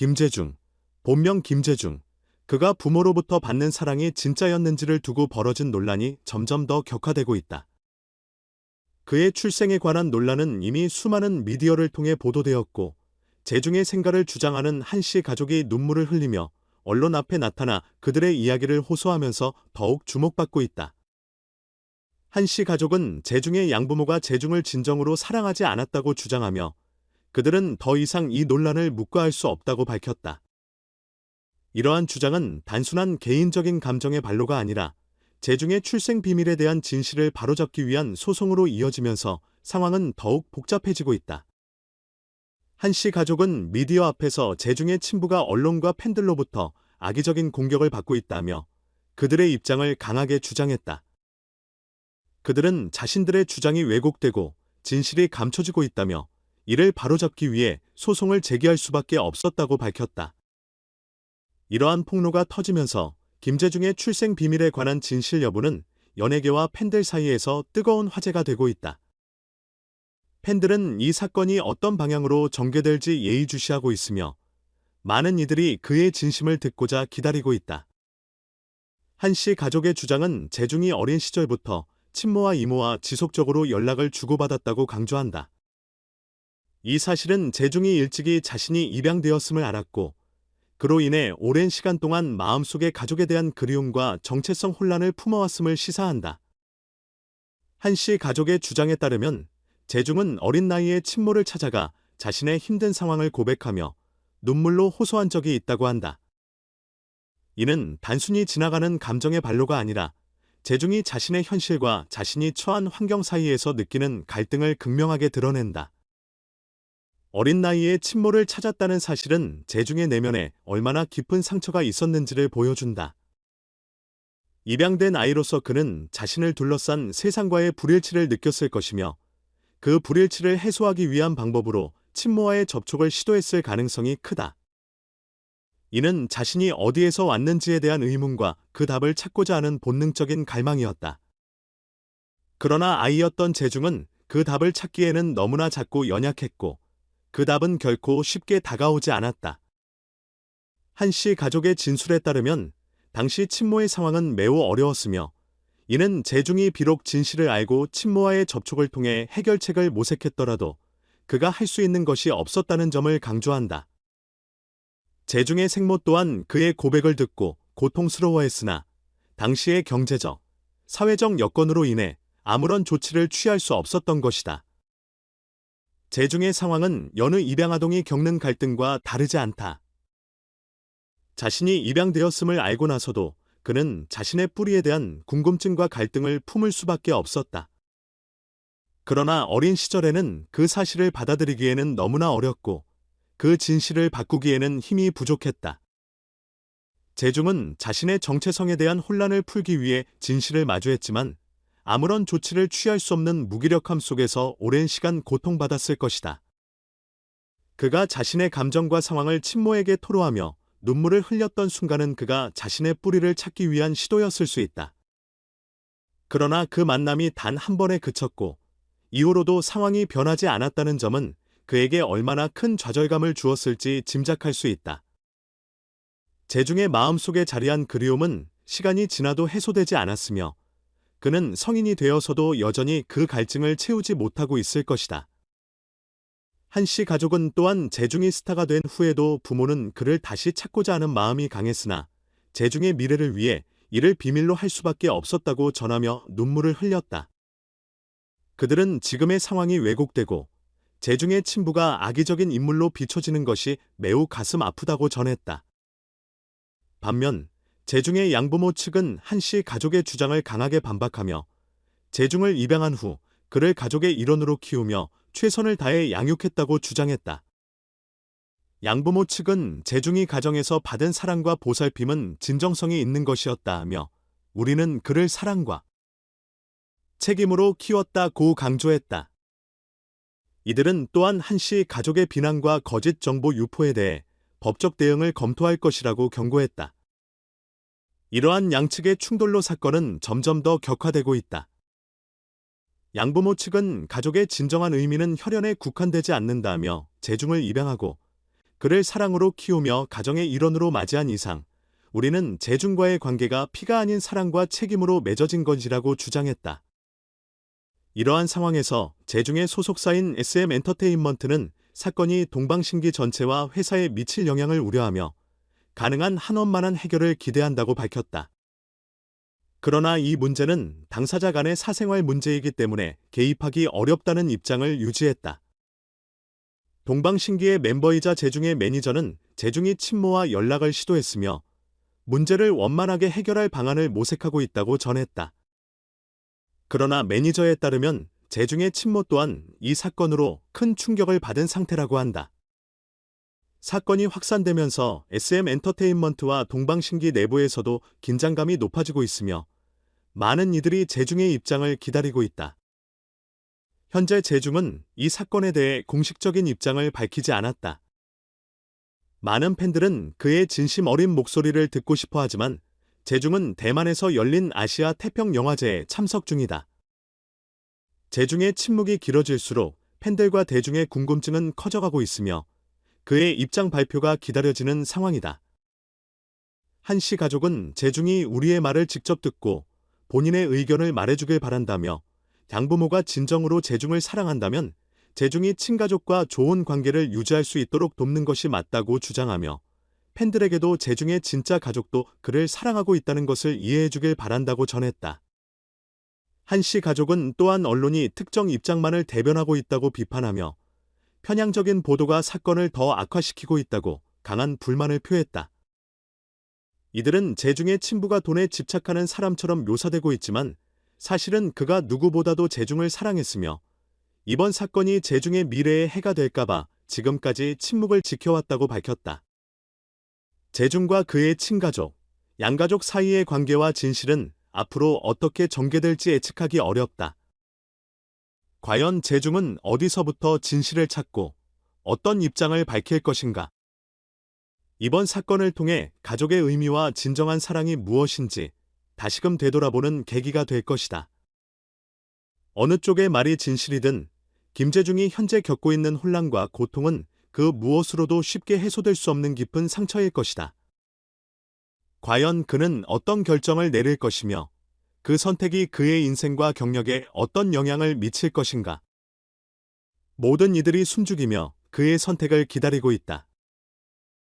김재중, 본명 김재중, 그가 부모로부터 받는 사랑이 진짜였는지를 두고 벌어진 논란이 점점 더 격화되고 있다. 그의 출생에 관한 논란은 이미 수많은 미디어를 통해 보도되었고, 재중의 생가를 주장하는 한 씨 가족이 눈물을 흘리며 언론 앞에 나타나 그들의 이야기를 호소하면서 더욱 주목받고 있다. 한 씨 가족은 재중의 양부모가 재중을 진정으로 사랑하지 않았다고 주장하며 그들은 더 이상 이 논란을 묵과할 수 없다고 밝혔다. 이러한 주장은 단순한 개인적인 감정의 발로가 아니라 재중의 출생 비밀에 대한 진실을 바로잡기 위한 소송으로 이어지면서 상황은 더욱 복잡해지고 있다. 한 씨 가족은 미디어 앞에서 재중의 친부가 언론과 팬들로부터 악의적인 공격을 받고 있다며 그들의 입장을 강하게 주장했다. 그들은 자신들의 주장이 왜곡되고 진실이 감춰지고 있다며 이를 바로잡기 위해 소송을 제기할 수밖에 없었다고 밝혔다. 이러한 폭로가 터지면서 김재중의 출생 비밀에 관한 진실 여부는 연예계와 팬들 사이에서 뜨거운 화제가 되고 있다. 팬들은 이 사건이 어떤 방향으로 전개될지 예의주시하고 있으며 많은 이들이 그의 진심을 듣고자 기다리고 있다. 한 씨 가족의 주장은 재중이 어린 시절부터 친모와 이모와 지속적으로 연락을 주고받았다고 강조한다. 이 사실은 재중이 일찍이 자신이 입양되었음을 알았고 그로 인해 오랜 시간 동안 마음속에 가족에 대한 그리움과 정체성 혼란을 품어왔음을 시사한다. 한 씨 가족의 주장에 따르면 재중은 어린 나이에 친모를 찾아가 자신의 힘든 상황을 고백하며 눈물로 호소한 적이 있다고 한다. 이는 단순히 지나가는 감정의 발로가 아니라 재중이 자신의 현실과 자신이 처한 환경 사이에서 느끼는 갈등을 극명하게 드러낸다. 어린 나이에 친모를 찾았다는 사실은 재중의 내면에 얼마나 깊은 상처가 있었는지를 보여준다. 입양된 아이로서 그는 자신을 둘러싼 세상과의 불일치를 느꼈을 것이며 그 불일치를 해소하기 위한 방법으로 친모와의 접촉을 시도했을 가능성이 크다. 이는 자신이 어디에서 왔는지에 대한 의문과 그 답을 찾고자 하는 본능적인 갈망이었다. 그러나 아이였던 재중은 그 답을 찾기에는 너무나 작고 연약했고 그 답은 결코 쉽게 다가오지 않았다. 한 씨 가족의 진술에 따르면 당시 친모의 상황은 매우 어려웠으며 이는 재중이 비록 진실을 알고 친모와의 접촉을 통해 해결책을 모색했더라도 그가 할 수 있는 것이 없었다는 점을 강조한다. 재중의 생모 또한 그의 고백을 듣고 고통스러워했으나 당시의 경제적, 사회적 여건으로 인해 아무런 조치를 취할 수 없었던 것이다. 재중의 상황은 여느 입양아동이 겪는 갈등과 다르지 않다. 자신이 입양되었음을 알고 나서도 그는 자신의 뿌리에 대한 궁금증과 갈등을 품을 수밖에 없었다. 그러나 어린 시절에는 그 사실을 받아들이기에는 너무나 어렵고 그 진실을 바꾸기에는 힘이 부족했다. 재중은 자신의 정체성에 대한 혼란을 풀기 위해 진실을 마주했지만 아무런 조치를 취할 수 없는 무기력함 속에서 오랜 시간 고통받았을 것이다. 그가 자신의 감정과 상황을 친모에게 토로하며 눈물을 흘렸던 순간은 그가 자신의 뿌리를 찾기 위한 시도였을 수 있다. 그러나 그 만남이 단 한 번에 그쳤고 이후로도 상황이 변하지 않았다는 점은 그에게 얼마나 큰 좌절감을 주었을지 짐작할 수 있다. 재중의 마음속에 자리한 그리움은 시간이 지나도 해소되지 않았으며 그는 성인이 되어서도 여전히 그 갈증을 채우지 못하고 있을 것이다. 한 씨 가족은 또한 재중이 스타가 된 후에도 부모는 그를 다시 찾고자 하는 마음이 강했으나 재중의 미래를 위해 이를 비밀로 할 수밖에 없었다고 전하며 눈물을 흘렸다. 그들은 지금의 상황이 왜곡되고 재중의 친부가 악의적인 인물로 비춰지는 것이 매우 가슴 아프다고 전했다. 반면 재중의 양부모 측은 한 씨 가족의 주장을 강하게 반박하며 재중을 입양한 후 그를 가족의 일원으로 키우며 최선을 다해 양육했다고 주장했다. 양부모 측은 재중이 가정에서 받은 사랑과 보살핌은 진정성이 있는 것이었다며 우리는 그를 사랑과 책임으로 키웠다고 강조했다. 이들은 또한 한 씨 가족의 비난과 거짓 정보 유포에 대해 법적 대응을 검토할 것이라고 경고했다. 이러한 양측의 충돌로 사건은 점점 더 격화되고 있다. 양부모 측은 가족의 진정한 의미는 혈연에 국한되지 않는다며 재중을 입양하고 그를 사랑으로 키우며 가정의 일원으로 맞이한 이상 우리는 재중과의 관계가 피가 아닌 사랑과 책임으로 맺어진 것이라고 주장했다. 이러한 상황에서 재중의 소속사인 SM 엔터테인먼트는 사건이 동방신기 전체와 회사에 미칠 영향을 우려하며 가능한 한원만한 해결을 기대한다고 밝혔다. 그러나 이 문제는 당사자 간의 사생활 문제이기 때문에 개입하기 어렵다는 입장을 유지했다. 동방신기의 멤버이자 재중의 매니저는 재중이 친모와 연락을 시도했으며 문제를 원만하게 해결할 방안을 모색하고 있다고 전했다. 그러나 매니저에 따르면 재중의 친모 또한 이 사건으로 큰 충격을 받은 상태라고 한다. 사건이 확산되면서 SM 엔터테인먼트와 동방신기 내부에서도 긴장감이 높아지고 있으며 많은 이들이 재중의 입장을 기다리고 있다. 현재 재중은 이 사건에 대해 공식적인 입장을 밝히지 않았다. 많은 팬들은 그의 진심 어린 목소리를 듣고 싶어 하지만 재중은 대만에서 열린 아시아 태평 영화제에 참석 중이다. 재중의 침묵이 길어질수록 팬들과 대중의 궁금증은 커져가고 있으며 그의 입장 발표가 기다려지는 상황이다. 한 씨 가족은 재중이 우리의 말을 직접 듣고 본인의 의견을 말해주길 바란다며 양부모가 진정으로 재중을 사랑한다면 재중이 친가족과 좋은 관계를 유지할 수 있도록 돕는 것이 맞다고 주장하며 팬들에게도 재중의 진짜 가족도 그를 사랑하고 있다는 것을 이해해주길 바란다고 전했다. 한 씨 가족은 또한 언론이 특정 입장만을 대변하고 있다고 비판하며 편향적인 보도가 사건을 더 악화시키고 있다고 강한 불만을 표했다. 이들은 재중의 친부가 돈에 집착하는 사람처럼 묘사되고 있지만 사실은 그가 누구보다도 재중을 사랑했으며 이번 사건이 재중의 미래에 해가 될까봐 지금까지 침묵을 지켜왔다고 밝혔다. 재중과 그의 친가족, 양가족 사이의 관계와 진실은 앞으로 어떻게 전개될지 예측하기 어렵다. 과연 재중은 어디서부터 진실을 찾고 어떤 입장을 밝힐 것인가? 이번 사건을 통해 가족의 의미와 진정한 사랑이 무엇인지 다시금 되돌아보는 계기가 될 것이다. 어느 쪽의 말이 진실이든 김재중이 현재 겪고 있는 혼란과 고통은 그 무엇으로도 쉽게 해소될 수 없는 깊은 상처일 것이다. 과연 그는 어떤 결정을 내릴 것이며 그 선택이 그의 인생과 경력에 어떤 영향을 미칠 것인가? 모든 이들이 숨죽이며 그의 선택을 기다리고 있다.